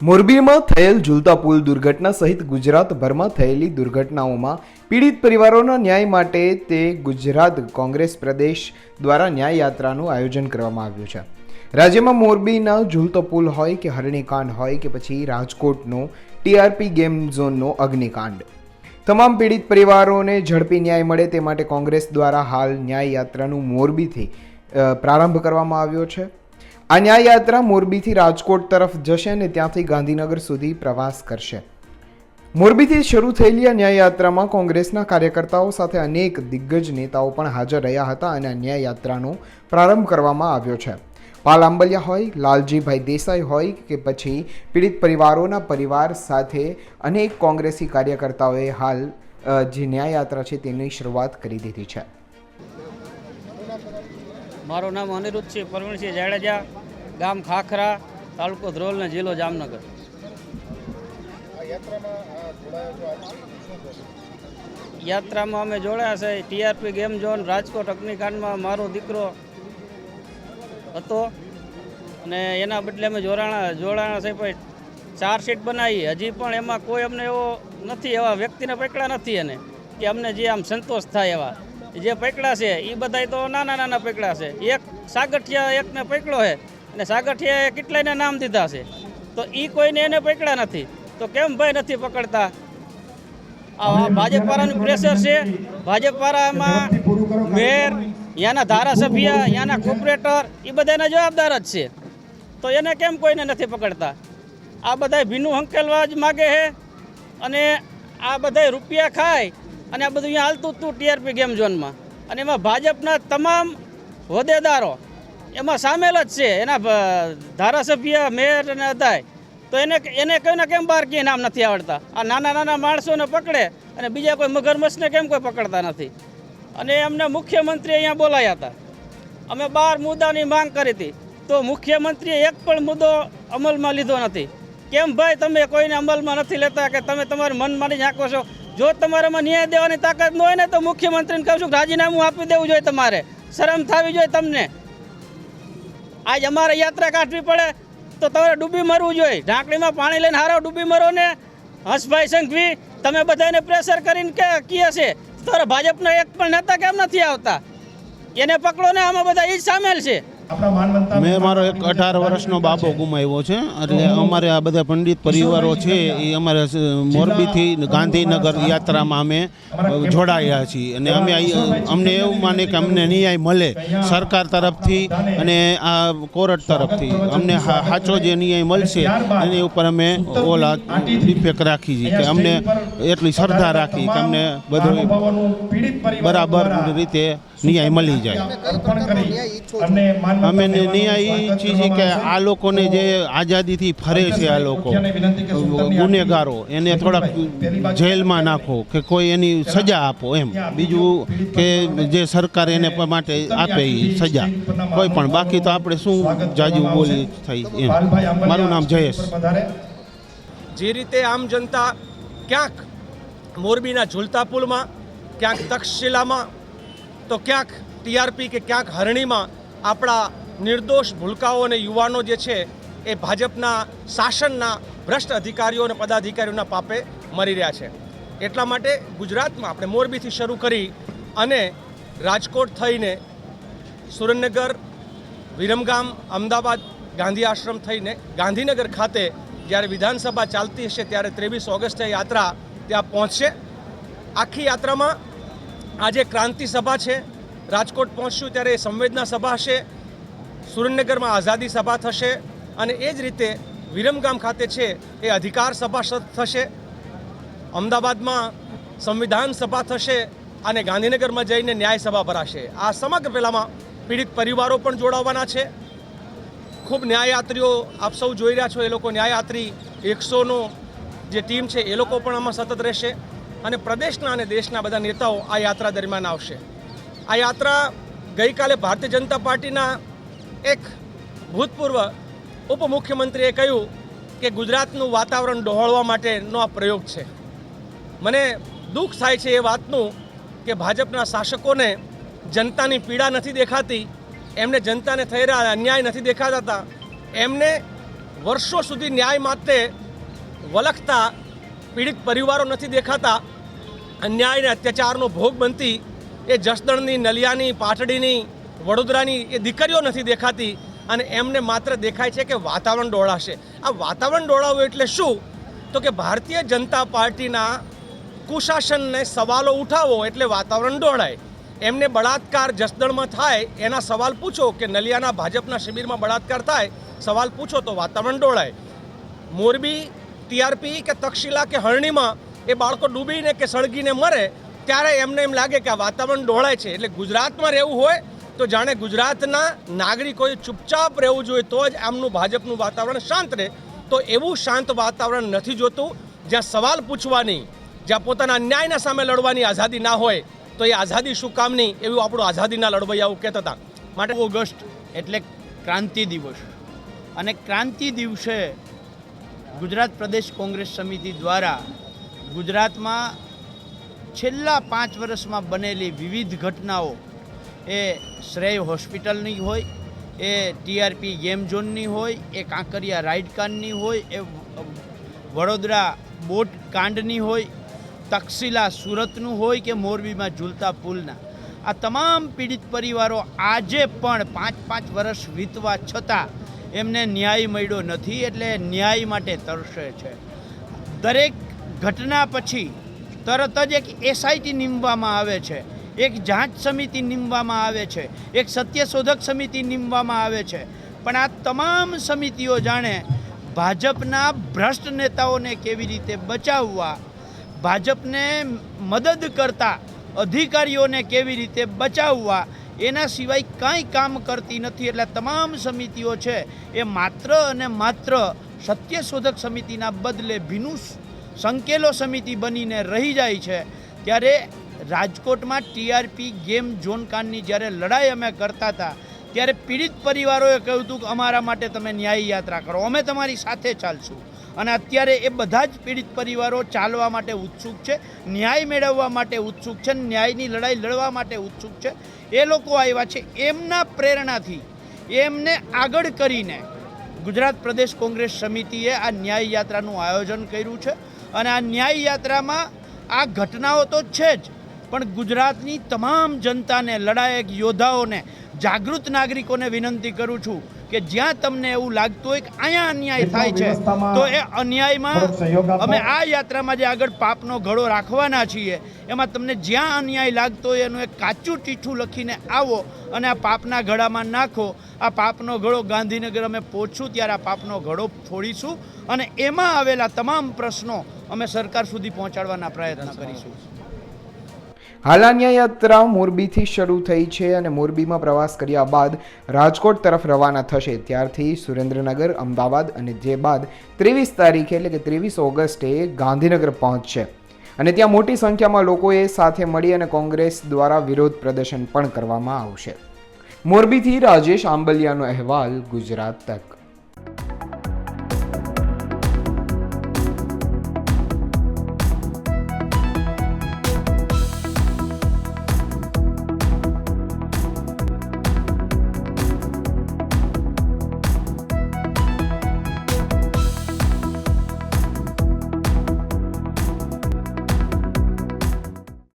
મોરબીમાં થયેલ ઝૂલતા પુલ દુર્ઘટના સહિત ગુજરાતભરમાં થયેલી દુર્ઘટનાઓમાં પીડિત પરિવારોના ન્યાય માટે તે ગુજરાત કોંગ્રેસ પ્રદેશ દ્વારા ન્યાય યાત્રાનું આયોજન કરવામાં આવ્યું છે. રાજ્યમાં મોરબીના ઝૂલતો પુલ હોય કે હરણીકાંડ હોય કે પછી રાજકોટનો ટીઆરપી ગેમ ઝોનનો અગ્નિકાંડ. તમામ પીડિત પરિવારોને ઝડપી ન્યાય મળે તે માટે કોંગ્રેસ દ્વારા હાલ ન્યાય યાત્રાનું મોરબીથી પ્રારંભ કરવામાં આવ્યો છે. આ ન્યાય યાત્રા મોરબીથી રાજકોટ તરફ જશે અને ત્યાંથી ગાંધીનગર સુધી પ્રવાસ કરશે. મોરબીથી શરૂ થયેલી આ ન્યાય યાત્રામાં કોંગ્રેસના કાર્યકર્તાઓ સાથે અનેક દિગ્ગજ નેતાઓ પણ હાજર રહ્યા હતા અને આ ન્યાયયાત્રાનો પ્રારંભ કરવામાં આવ્યો છે. પાલ આંબલિયા હોય, લાલજીભાઈ દેસાઈ હોય કે પછી પીડિત પરિવારોના પરિવાર સાથે અનેક કોંગ્રેસી કાર્યકર્તાઓએ હાલ જે ન્યાય યાત્રા છે તેની શરૂઆત કરી દીધી છે. મારું નામ અનિરુદ્ધસિંહ પરવીણસિંહ જાડેજા, ગામ ખાખરા, તાલુકો ધ્રોલ ને જિલ્લો જામનગર. યાત્રામાં અમે જોડાયા છે, ટીઆરપી ગેમ ઝોન, રાજકોટ અગ્નિકાંડમાં મારો દીકરો હતો અને એના બદલે અમે જોડાણા જોડાણા છે, પણ ચાર સીટ બનાવી. હજી પણ એમાં કોઈ અમને એવો નથી, એવા વ્યક્તિને પકડ્યા નથી એને, કે અમને જે આમ સંતોષ થાય એવા. જે પકડ્યા છે એ બધાય તો નાના નાના પકડ્યા છે. એક સાગઠિયા એકને પકડ્યો છે અને સાગઠિયાએ કેટલાયને નામ દીધા છે? તો એ કોઈને એને પકડ્યા નથી. તો કેમ ભાઈ નથી પકડતા? આ ભાજપ વાળાનું પ્રેશર છે. ભાજપ વાળામાં મેયર, યાના ધારાસભ્ય ત્યાંના કોર્પોરેટર એ બધાના જવાબદાર જ છે. તો એને કેમ કોઈને નથી પકડતા? આ બધા ભીનું હંકેલવા જ માગે છે અને આ બધા રૂપિયા ખાય અને આ બધું અહીંયા હાલતું હતું ટીઆરપી ગેમ ઝોનમાં. અને એમાં ભાજપના તમામ હોદ્દેદારો, એમાં સામેલ જ છે. એના ધારાસભ્ય, મેયર અને હતા તો એને એને કોઈને કેમ બહાર ક્યાંય નામ નથી આવડતા? આ નાના નાના માણસોને પકડે અને બીજા કોઈ મગરમચ્છને કેમ કોઈ પકડતા નથી? અને એમને મુખ્યમંત્રી અહીંયા બોલાયા હતા. અમે બાર મુદ્દાની માંગ કરી હતી. તો મુખ્યમંત્રીએ એક પણ મુદ્દો અમલમાં લીધો નથી. કેમ ભાઈ, તમે કોઈને અમલમાં નથી લેતા કે તમે તમારા મન માની નાખો છો? જો તમારામાં ન્યાય દેવાની તાકાત ન હોય ને તો મુખ્યમંત્રીને કહું છું રાજીનામું આપી દેવું જોઈએ તમારે. શરમ થવી જોઈએ તમને. આજ અમારે યાત્રા કાઢવી પડે તો તમારે ડૂબી મરવું જોઈએ. ઢાંકણીમાં પાણી લઈને હારો ડૂબી મરો ને. હંસભાઈ સંઘવી, તમે બધાને પ્રેશર કરીને કે કીએ છે. તમારા ભાજપના એક પણ નેતા કેમ નથી આવતા? એને પકડો ને આમાં બધા એ જ સામેલ છે. મેં મારો એક અઢાર વર્ષનો બાબો ગુમાવ્યો છે. એટલે અમારે આ બધા પંડિત પરિવારો છે એ અમારે મોરબીથી ગાંધીનગર યાત્રામાં અમે જોડાયા છીએ. અને અમે અમને એવું માને કે અમને ન્યાય મળે સરકાર તરફથી અને આ કોર્ટ તરફથી. અમને સાચો જે ન્યાય મળશે એની ઉપર અમે ઓલા ડિફેક્ટ રાખી છીએ કે અમને એટલી શ્રદ્ધા રાખી કે અમને બધું બરાબર રીતે ન્યાય મળી જાય. અમે ન્યાય ઈચ્છીએ છીએ કે આ લોકોને જે આઝાદીથી ફરે છે આ લોકો ગુનેગારો એને થોડાક જેલમાં નાખો કે કોઈ એની સજા આપો એમ. બીજું કે જે સરકાર એને માટે આપે એ સજા. કોઈ પણ બાકી તો આપણે શું જાજુ બોલી થઈ એમ. મારું નામ જયેશ. જે રીતે આમ જનતા ક્યાંક મોરબીના ઝુલતા પુલમાં, ક્યાંક તક્ષશિલામાં, તો ક્યાંક ટીઆરપી કે ક્યાંક હરણીમાં આપણા નિર્દોષ ભૂલકાઓ અને યુવાનો જે છે એ ભાજપના શાસનના ભ્રષ્ટ અધિકારીઓ અને પદાધિકારીઓના પાપે મરી રહ્યા છે. એટલા માટે ગુજરાતમાં આપણે મોરબીથી શરૂ કરી અને રાજકોટ થઈને સુરેન્દ્રનગર, વિરમગામ, અમદાવાદ, ગાંધી આશ્રમ થઈને ગાંધીનગર ખાતે જ્યારે વિધાનસભા ચાલતી હશે ત્યારે ત્રેવીસ ઓગસ્ટે યાત્રા ત્યાં પહોંચશે. આખી યાત્રામાં આજે ક્રાંતિ સભા છે. રાજકોટ પહોંચશું ત્યારે સંવેદના સભા હશે. સુરેન્દ્રનગરમાં આઝાદી સભા થશે અને એ જ રીતે વિરમગામ ખાતે છે એ અધિકાર સભા થશે. અમદાવાદમાં સંવિધાન સભા થશે અને ગાંધીનગરમાં જઈને ન્યાય સભા ભરાશે. આ સમગ્ર પહેલામાં પીડિત પરિવારો પણ જોડાવવાના છે. ખૂબ ન્યાયયાત્રીઓ આપ સૌ જોઈ રહ્યા છો, એ લોકો ન્યાયયાત્રી એકસોનો જે ટીમ છે, એ લોકો પણ આમાં સતત રહેશે અને પ્રદેશના અને દેશના બધા નેતાઓ આ યાત્રા દરમિયાન આવશે. આ યાત્રા ગઈકાલે ભારતીય જનતા પાર્ટીના એક ભૂતપૂર્વ ઉપમુખ્યમંત્રીએ કહ્યું કે ગુજરાતનું વાતાવરણ ડહોળવા માટેનો આ પ્રયોગ છે. મને દુઃખ થાય છે એ વાતનું કે ભાજપના શાસકોને જનતાની પીડા નથી દેખાતી, એમને જનતાને થઈ રહ્યા અન્યાય નથી દેખાતા, એમને વર્ષો સુધી ન્યાય માટે વલખતા પીડિત પરિવારો નથી દેખાતા. અન્યાય અને અત્યાચારનો ભોગ બનતી એ જસદણની, નલિયાની, પાટડીની, વડોદરાની એ દીકરીઓ નથી દેખાતી અને એમને માત્ર દેખાય છે કે વાતાવરણ ડોળાશે. આ વાતાવરણ ડોળાવું એટલે શું? તો કે ભારતીય જનતા પાર્ટીના કુશાસનને સવાલો ઉઠાવો એટલે વાતાવરણ ડોળાય. એમને બળાત્કાર જસદણમાં થાય, એના સવાલ પૂછો કે નલિયાના ભાજપના શિબિરમાં બળાત્કાર થાય, સવાલ પૂછો તો વાતાવરણ ડોળાય. મોરબી ટીઆરપી કે તક્ષશિલા કે હરણીમાં એ બાળકો ડૂબીને કે સળગીને મરે, ત્યારે એમને એમ લાગે કે આ વાતાવરણ ડોળાય છે. એટલે ગુજરાતમાં રહેવું હોય તો જાણે ગુજરાતના નાગરિકોએ ચૂપચાપ રહેવું જોઈએ, તો જ આમનું ભાજપનું વાતાવરણ શાંત રહે. તો એવું શાંત વાતાવરણ નથી જોતું, જ્યાં સવાલ પૂછવાની, જ્યાં પોતાના અન્યાયના સામે લડવાની આઝાદી ના હોય, તો એ આઝાદી શું કામની? એવું આપણું આઝાદીના લડવૈયાઓ કહેતા હતા. માટે ઓગસ્ટ એટલે ક્રાંતિ દિવસ. અને ક્રાંતિ દિવસે ગુજરાત પ્રદેશ કોંગ્રેસ સમિતિ દ્વારા ગુજરાતમાં છેલ્લા પાંચ વર્ષમાં બનેલી વિવિધ ઘટનાઓ એ શ્રેય હોસ્પિટલની હોય, એ ટીઆરપી ગેમ ઝોનની હોય, એ કાંકરિયા રાઇડ કાંડની હોય, એ વડોદરા બોટ કાંડની હોય તક્ષિલા સુરતનું હોય કે મોરબીમાં ઝૂલતા પુલના. આ તમામ પીડિત પરિવારો આજે પણ પાંચ પાંચ વર્ષ વીતવા છતાં એમને ન્યાય મળ્યો નથી એટલે ન્યાય માટે તરસે છે. દરેક ઘટના પછી તરત જ એક એસઆઈટી નીમવામાં આવે છે. એક જાંચ સમિતિ નીમવામાં આવે છે. એક સત્યશોધક સમિતિ નીમવામાં આવે છે. પણ આ તમામ સમિતિઓ જાણે ભાજપના ભ્રષ્ટ નેતાઓને કેવી રીતે બચાવવા, ભાજપને મદદ કરતા અધિકારીઓને કેવી રીતે બચાવવા એના સિવાય કાંઈ કામ કરતી નથી. એટલે તમામ સમિતિઓ છે, એ માત્ર અને માત્ર સત્યશોધક સમિતિના બદલે ભીનું સંકેલો સમિતિ બનીને રહી જાય છે. ત્યારે રાજકોટમાં ટીઆરપી ગેમ ઝોન કાનની જ્યારે લડાઈ અમે કરતા હતા, ત્યારે પીડિત પરિવારોએ કહ્યું હતું કે અમારા માટે તમે ન્યાય યાત્રા કરો. અમે તમારી સાથે ચાલશું. અને અત્યારે એ બધા જ પીડિત પરિવારો ચાલવા માટે ઉત્સુક છે, ન્યાય મેળવવા માટે ઉત્સુક છે, ન્યાયની લડાઈ લડવા માટે ઉત્સુક છે. એ લોકો આવ્યા છે એમના પ્રેરણાથી, એમને આગળ કરીને ગુજરાત પ્રદેશ કોંગ્રેસ સમિતિએ આ ન્યાય યાત્રાનું આયોજન કર્યું છે. અને આ ન્યાય યાત્રામાં આ ઘટનાઓ તો છે જ પણ ગુજરાતની તમામ જનતાને લડાયક યોદ્ધાઓને જાગૃત નાગરિકોને વિનંતી કરું છું કે જ્યાં તમને એવું લાગતું હોય કે અહીંયા અન્યાય થાય છે તો એ અન્યાયમાં અમે આ યાત્રામાં જે આગળ પાપનો ઘડો રાખવાના છીએ એમાં તમને જ્યાં અન્યાય લાગતો હોય એનું એક કાચું ટીઠું લખીને આવો અને આ પાપના ઘડામાં નાખો. આ પાપનો ઘડો ગાંધીનગર અમે પહોંચશું ત્યારે આ પાપનો ઘડો ફોડીશું અને એમાં આવેલા તમામ પ્રશ્નો અમે સરકાર સુધી પહોંચાડવાના પ્રયત્ન કરીશું. હાલ આ યાત્રા મોરબીથી શરૂ થઈ છે અને મોરબીમાં પ્રવાસ કર્યા બાદ રાજકોટ તરફ રવાના થશે. ત્યારથી સુરેન્દ્રનગર, અમદાવાદ અને જે બાદ ત્રેવીસ તારીખે એટલે કે ત્રેવીસ ઓગસ્ટે ગાંધીનગર પહોંચશે. અને ત્યાં મોટી સંખ્યામાં લોકોએ સાથે મળી અને કોંગ્રેસ દ્વારા વિરોધ પ્રદર્શન પણ કરવામાં આવશે. મોરબીથી રાજેશ આંબલિયાનો અહેવાલ, ગુજરાત તક.